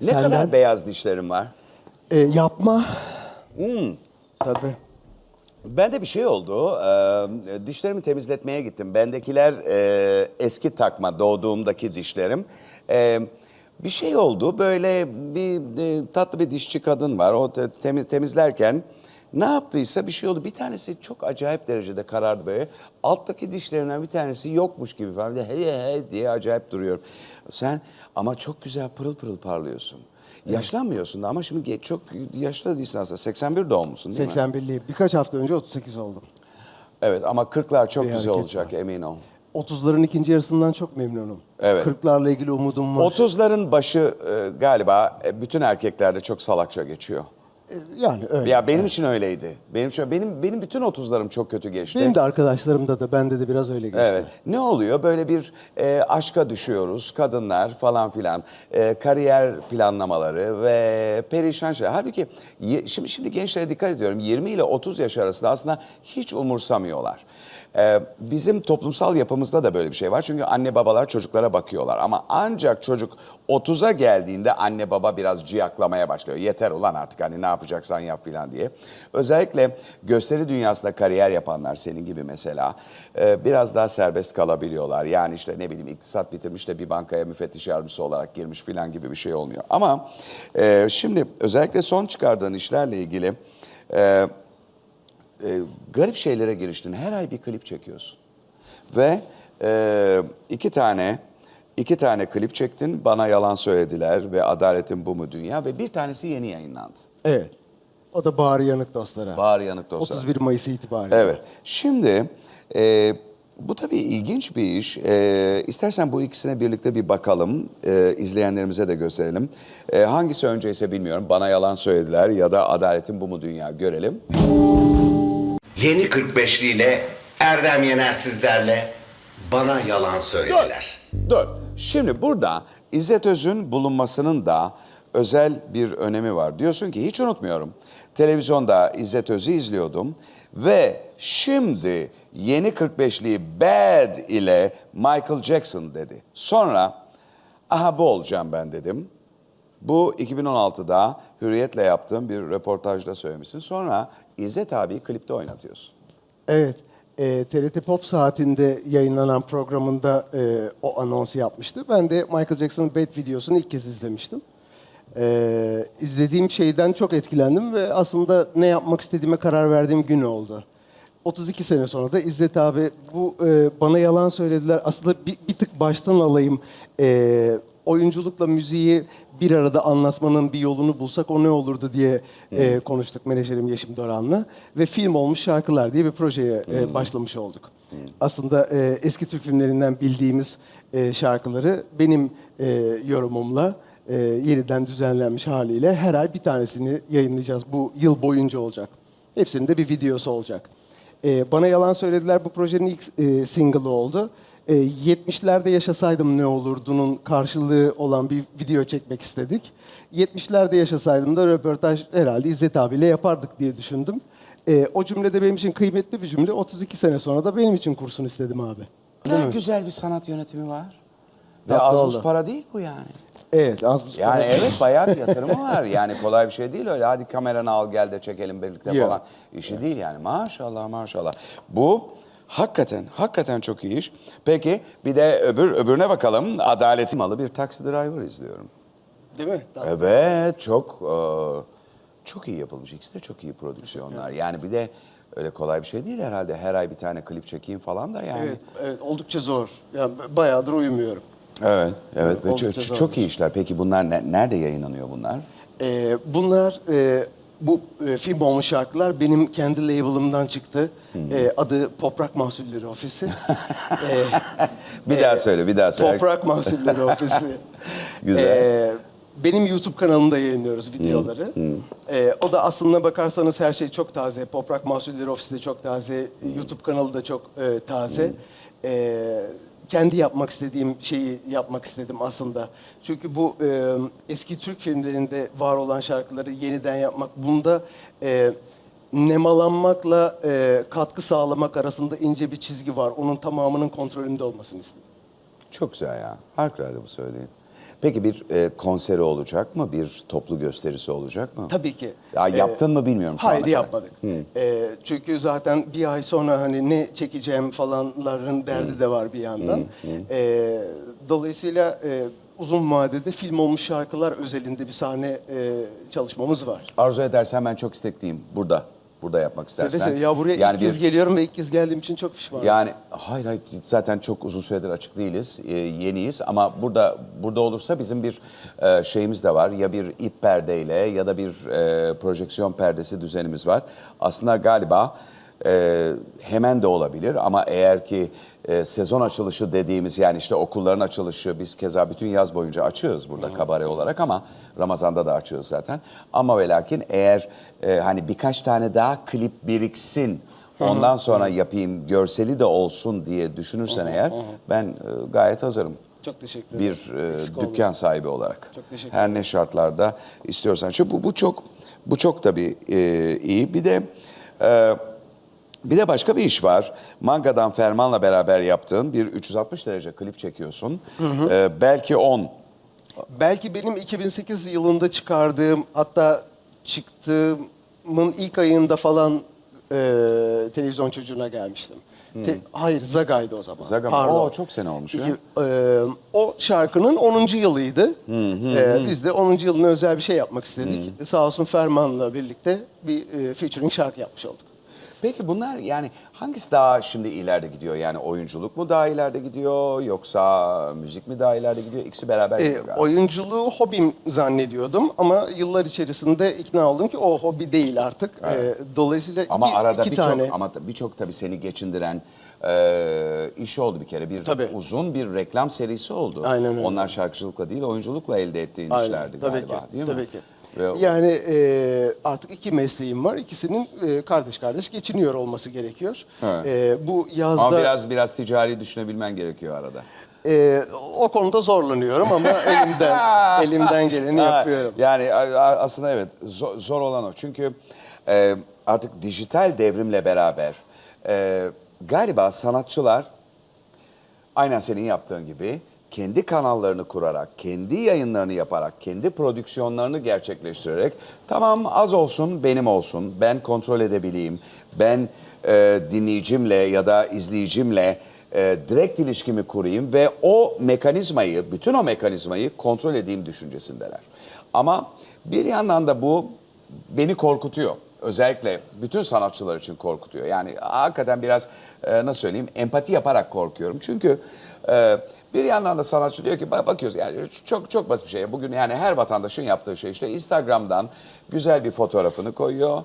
Ne Senden- kadar beyaz dişlerim var? E, yapma. Hmm. Tabii. Bende bir şey oldu. Ee, dişlerimi temizletmeye gittim. Bendekiler e, eski takma doğduğumdaki dişlerim. Ee, bir şey oldu. Böyle bir e, tatlı bir dişçi kadın var. O te- temiz, temizlerken ne yaptıysa bir şey oldu. Bir tanesi çok acayip derecede karardı böyle. Alttaki dişlerinden bir tanesi yokmuş gibi falan. Hey hey diye acayip duruyor. Sen ama çok güzel pırıl pırıl parlıyorsun. Yaşlanmıyorsun da ama şimdi çok yaşlı da değilsin aslında. 81 doğumlusun değil mi? 81'liyim. Birkaç hafta önce 38 oldum. Evet ama 40'lar çok Bir güzel hareket olacak emin ol. 30'ların ikinci yarısından çok memnunum. Evet. 40'larla ilgili umudum var. 30'ların başı e, galiba e, bütün erkeklerde çok salakça geçiyor. E, Yani öyle. Ya benim için öyleydi. Benim için benim benim bütün 30'larım çok kötü geçti. Benim de arkadaşlarımda da bende de biraz öyle geçti. Evet. Ne oluyor? Böyle bir e, aşka düşüyoruz. Kadınlar falan filan. E, kariyer planlamaları ve perişan şeyler. Halbuki ye- şimdi, şimdi gençlere dikkat ediyorum. 20 ile 30 yaş arasında aslında hiç umursamıyorlar. E, bizim toplumsal yapımızda da böyle bir şey var. Çünkü anne babalar çocuklara bakıyorlar. Ama ancak çocuk 30'a geldiğinde anne baba biraz ciyaklamaya başlıyor. Yeter ulan artık hani ne yapacaksan yap filan diye. Özellikle gösteri dünyasında kariyer yapanlar senin gibi mesela e, biraz daha serbest kalabiliyorlar. Yani işte ne bileyim iktisat bitirmiş de bir bankaya müfettiş yardımcısı olarak girmiş filan gibi bir şey olmuyor. Ama e, şimdi özellikle son çıkardığın işlerle ilgili e, garip şeylere giriştin. Her ay bir klip çekiyorsun. Ve iki tane iki tane klip çektin. Bana yalan söylediler ve Adaletin Bu Mu Dünya ve bir tanesi yeni yayınlandı. Evet. O da Bağrı Yanık Dostlara. Bağır Yanık Dostlar. 31 Mayıs itibariyle. Evet. Şimdi e, bu tabii ilginç bir iş. E, istersen bu ikisine birlikte bir bakalım. E, izleyenlerimize de gösterelim. E, hangisi önceyse bilmiyorum. Bana yalan söylediler ya da Adaletin Bu Mu Dünya görelim. Yeni 45'li ile Erdem Yener sizlerle bana yalan söylediler. Dur. Şimdi burada İzzet Öz'ün bulunmasının da özel bir önemi var. Diyorsun ki hiç unutmuyorum. Televizyonda İzzet Öz'ü izliyordum ve şimdi yeni 45'liği Bad ile Michael Jackson dedi. Sonra aha bu olacağım ben dedim. Bu 2016'da Hürriyet'le yaptığım bir röportajda söylemişsin. Sonra İzzet abi klipte oynatıyorsun. Evet. E, TRT Pop saatinde yayınlanan programında e, o anonsu yapmıştı. Ben de Michael Jackson'ın Bad videosunu ilk kez izlemiştim. E, izlediğim şeyden çok etkilendim ve aslında ne yapmak istediğime karar verdiğim gün oldu. 32 sene sonra da İzzet abi bu e, bana yalan söylediler. Aslında bir, bir tık baştan alayım. E, oyunculukla müziği bir arada anlatmanın bir yolunu bulsak o ne olurdu diye e, konuştuk menajerim Yeşim Doran'la. Ve film olmuş şarkılar diye bir projeye e, başlamış olduk. Aslında e, eski Türk filmlerinden bildiğimiz e, şarkıları benim e, yorumumla e, yeniden düzenlenmiş haliyle her ay bir tanesini yayınlayacağız. Bu yıl boyunca olacak. Hepsinin de bir videosu olacak. Ee, Bana Yalan Söylediler bu projenin ilk e, single'ı oldu. Ee, 70'lerde yaşasaydım ne olurdu'nun karşılığı olan bir video çekmek istedik. 70'lerde yaşasaydım da röportaj herhalde İzzet abiyle yapardık diye düşündüm. Ee, o cümle de benim için kıymetli bir cümle. 32 sene sonra da benim için kursun istedim abi. Ne güzel bir sanat yönetimi var. Ve Tatlı az buz para değil bu yani. Evet, az buz Yani para- evet bayağı bir yatırımı var. Yani kolay bir şey değil öyle. Hadi kameranı al gel de çekelim birlikte Yok. falan. İşi değil yani. Maşallah maşallah. Bu hakikaten hakikaten çok iyi iş. Peki bir de öbür öbürüne bakalım. Adaletim malı bir taksi driver izliyorum. Değil mi? Evet çok e, çok iyi yapılmış. İkisi de çok iyi prodüksiyonlar. Yani bir de öyle kolay bir şey değil herhalde. Her ay bir tane klip çekeyim falan da yani. Evet, evet, oldukça zor. Yani bayağıdır uyumuyorum. Evet, evet. Ve Oldukça çok, zormuş. çok iyi işler. Peki bunlar ne- nerede yayınlanıyor bunlar? Ee, bunlar e, bu e, film olmuş şarkılar benim kendi label'ımdan çıktı. Ee, adı Toprak Mahsulleri Ofisi. Ee, Bir daha söyle, bir daha söyle. Toprak Mahsulleri Ofisi. Güzel. Ee, benim YouTube kanalımda yayınlıyoruz videoları. Ee, o da aslına bakarsanız her şey çok taze. Toprak Mahsulleri Ofisi de çok taze. YouTube kanalı da çok e, taze. Ee, kendi yapmak istediğim şeyi yapmak istedim aslında. Çünkü bu e, eski Türk filmlerinde var olan şarkıları yeniden yapmak, bunda e, nemalanmakla e, katkı sağlamak arasında ince bir çizgi var. Onun tamamının kontrolünde olmasını istedim. Çok güzel ya. Harikulade bu söylediğin. Peki bir e, konseri olacak mı? Bir toplu gösterisi olacak mı? Tabii ki. Ya Ee, yaptın mı bilmiyorum şu ana Hayır kadar. yapmadık. Ee, çünkü zaten bir ay sonra hani ne çekeceğim falanların derdi de var bir yandan. Ee, dolayısıyla e, uzun vadede film olmuş şarkılar özelinde bir sahne e, çalışmamız var. Arzu edersen ben çok istekliyim burada. Burada yapmak istersen. seve. Ya buraya yani ilk kez bir- geliyorum ve ilk kez geldiğim için çok pişmanım. Yani hayır hayır zaten çok uzun süredir açık değiliz, e, yeniyiz ama burada burada olursa bizim bir e, şeyimiz de var. Ya bir ip perdeyle ya da bir e, projeksiyon perdesi düzenimiz var. Aslında galiba e, hemen de olabilir ama eğer ki e, sezon açılışı dediğimiz yani işte okulların açılışı biz keza bütün yaz boyunca açığız burada kabare olarak ama Ramazan'da da açığız zaten. Ama ve lakin eğer e, hani birkaç tane daha klip biriksin Ondan sonra yapayım, görseli de olsun diye düşünürsen eğer ben e, gayet hazırım. Çok teşekkür ederim. Bir e, Eksik olmayın. dükkan sahibi olarak. Çok teşekkür Her ne şartlarda istiyorsan. Çünkü bu, bu çok bu çok tabii e, iyi. Bir de e, bir de başka bir iş var. Manga'dan Ferman'la beraber yaptığın bir 360 derece klip çekiyorsun. E, belki 10. Belki benim 2008 yılında çıkardığım hatta çıktığımın ilk ayında falan e, televizyon çocuğuna gelmiştim. Te- hayır Zaga'ydı o zaman. Zaga mı? Pardon. Oo, çok sene olmuş ya. İki- e, o şarkının 10. yılıydı. E, biz de 10. yılına özel bir şey yapmak istedik. Sağ olsun Ferman'la birlikte bir e, featuring şarkı yapmış olduk. Peki bunlar yani hangisi daha şimdi ileride gidiyor? Yani oyunculuk mu daha ileride gidiyor yoksa müzik mi daha ileride gidiyor? İkisi beraber E, gidiyor galiba. oyunculuğu hobim zannediyordum ama yıllar içerisinde ikna oldum ki o hobi değil artık. E, dolayısıyla Ama iki, arada iki birçok tane. ama birçok tabii seni geçindiren e, iş oldu bir kere. Bir Tabii. uzun bir reklam serisi oldu. Aynen öyle. Onlar şarkıcılıkla değil oyunculukla elde ettiğin Aynen, işlerdi tabii galiba ki, değil mi? Tabii ki. Ve- Yani e, artık iki mesleğim var. İkisinin e, kardeş kardeş geçiniyor olması gerekiyor. E, bu yazda Ama biraz biraz ticari düşünebilmen gerekiyor arada. e, o konuda zorlanıyorum ama elimden elimden geleni Ha, yapıyorum. Yani a- a- aslında evet zor, zor olan o. Çünkü e, artık dijital devrimle beraber e, galiba sanatçılar aynen senin yaptığın gibi kendi kanallarını kurarak, kendi yayınlarını yaparak, kendi prodüksiyonlarını gerçekleştirerek tamam az olsun benim olsun, ben kontrol edebileyim, ben e, dinleyicimle ya da izleyicimle e, direkt ilişkimi kurayım ve o mekanizmayı, bütün o mekanizmayı kontrol edeyim düşüncesindeler. Ama bir yandan da bu beni korkutuyor. Özellikle bütün sanatçılar için korkutuyor. Yani hakikaten biraz e, nasıl söyleyeyim empati yaparak korkuyorum. Çünkü e, bir yandan da sanatçı diyor ki bak- bakıyoruz yani çok çok basit bir şey. Bugün yani her vatandaşın yaptığı şey işte Instagram'dan güzel bir fotoğrafını koyuyor.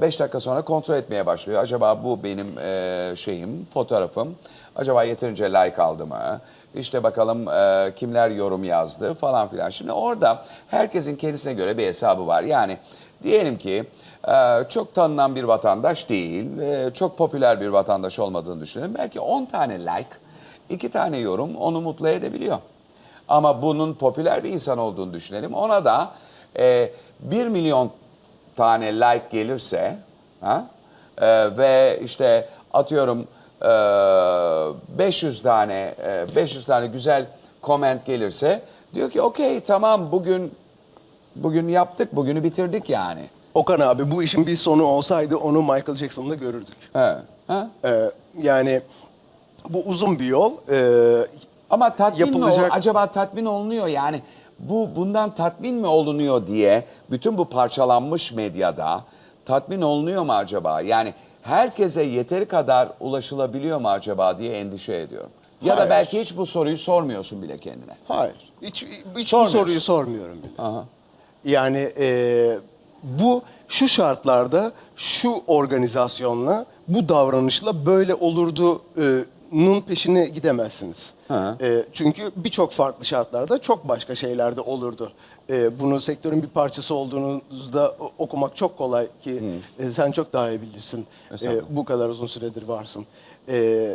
5 dakika sonra kontrol etmeye başlıyor. Acaba bu benim e, şeyim, fotoğrafım. Acaba yeterince like aldı mı? İşte bakalım e, kimler yorum yazdı falan filan. Şimdi orada herkesin kendisine göre bir hesabı var. Yani diyelim ki e, çok tanınan bir vatandaş değil, e, çok popüler bir vatandaş olmadığını düşünelim. Belki 10 tane like, 2 tane yorum onu mutlu edebiliyor. Ama bunun popüler bir insan olduğunu düşünelim. Ona da e, 1 milyon tane like gelirse ha, e, ve işte atıyorum e, 500 tane e, 500 tane güzel comment gelirse diyor ki okey tamam bugün bugün yaptık bugünü bitirdik yani. Okan abi bu işin bir sonu olsaydı onu Michael Jackson'la görürdük. He, ha? E, yani bu uzun bir yol. E, Ama tatmin mi Yapılacak- ol- acaba tatmin olunuyor yani bu bundan tatmin mi olunuyor diye bütün bu parçalanmış medyada tatmin olunuyor mu acaba? Yani herkese yeteri kadar ulaşılabiliyor mu acaba diye endişe ediyorum. Ya da Hayır. belki hiç bu soruyu sormuyorsun bile kendine. Hayır. Hiç, hiç bu Sormuyorsun. soruyu sormuyorum bile. Aha. Yani e, bu şu şartlarda, şu organizasyonla, bu davranışla böyle olurdu e, nun peşine gidemezsiniz. E, çünkü birçok farklı şartlarda çok başka şeyler de olurdu. E, bunu sektörün bir parçası olduğunuzda okumak çok kolay ki e, sen çok daha iyi bilirsin. E, bu kadar uzun süredir varsın. E,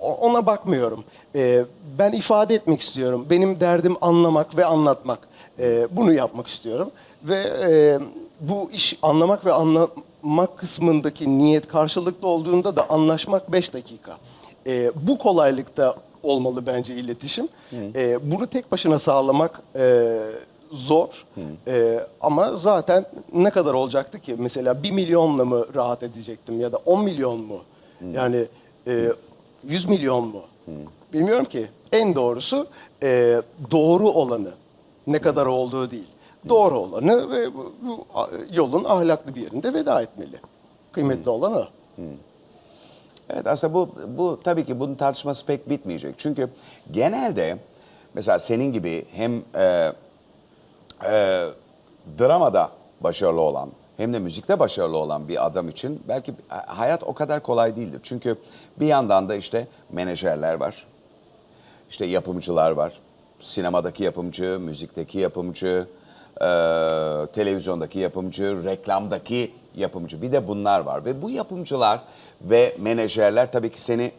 ona bakmıyorum. E, ben ifade etmek istiyorum. Benim derdim anlamak ve anlatmak. E, bunu yapmak istiyorum. Ve e, bu iş anlamak ve anlamak kısmındaki niyet karşılıklı olduğunda da anlaşmak 5 dakika. E, bu kolaylıkta olmalı bence iletişim. E, bunu tek başına sağlamak e, zor. E, ama zaten ne kadar olacaktı ki? Mesela 1 milyonla mı rahat edecektim ya da 10 milyon mu? Yani e, 100 milyon mu? Bilmiyorum ki. En doğrusu e, doğru olanı. Ne kadar olduğu değil. Doğru olanı ve bu, bu yolun ahlaklı bir yerinde veda etmeli. Kıymetli olan o. Evet aslında bu, bu tabii ki bunun tartışması pek bitmeyecek. Çünkü genelde mesela senin gibi hem e, e, dramada başarılı olan hem de müzikte başarılı olan bir adam için belki hayat o kadar kolay değildir. Çünkü bir yandan da işte menajerler var, işte yapımcılar var. Sinemadaki yapımcı, müzikteki yapımcı, e, televizyondaki yapımcı, reklamdaki yapımcı. Bir de bunlar var. Ve bu yapımcılar ve menajerler tabii ki seni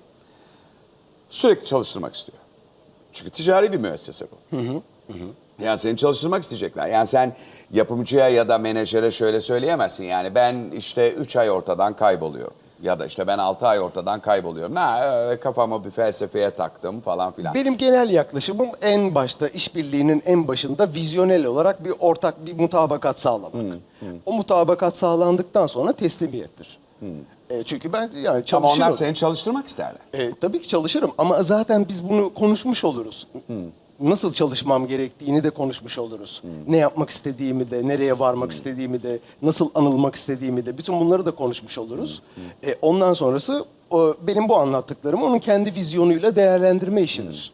sürekli çalıştırmak istiyor. Çünkü ticari bir müessese bu. Yani seni çalıştırmak isteyecekler. Yani sen yapımcıya ya da menajere şöyle söyleyemezsin. Yani ben işte 3 ay ortadan kayboluyorum. Ya da işte ben 6 ay ortadan kayboluyorum. Ha, öyle kafamı bir felsefeye taktım falan filan. Benim genel yaklaşımım en başta işbirliğinin en başında vizyonel olarak bir ortak bir mutabakat sağlamak. O mutabakat sağlandıktan sonra teslimiyettir. E, çünkü ben yani Ama çalışırım. onlar seni çalıştırmak isterler. E, tabii ki çalışırım ama zaten biz bunu konuşmuş oluruz. Nasıl çalışmam gerektiğini de konuşmuş oluruz. Ne yapmak istediğimi de, nereye varmak istediğimi de, nasıl anılmak istediğimi de, bütün bunları da konuşmuş oluruz. E, ondan sonrası o, benim bu anlattıklarım onun kendi vizyonuyla değerlendirme işidir.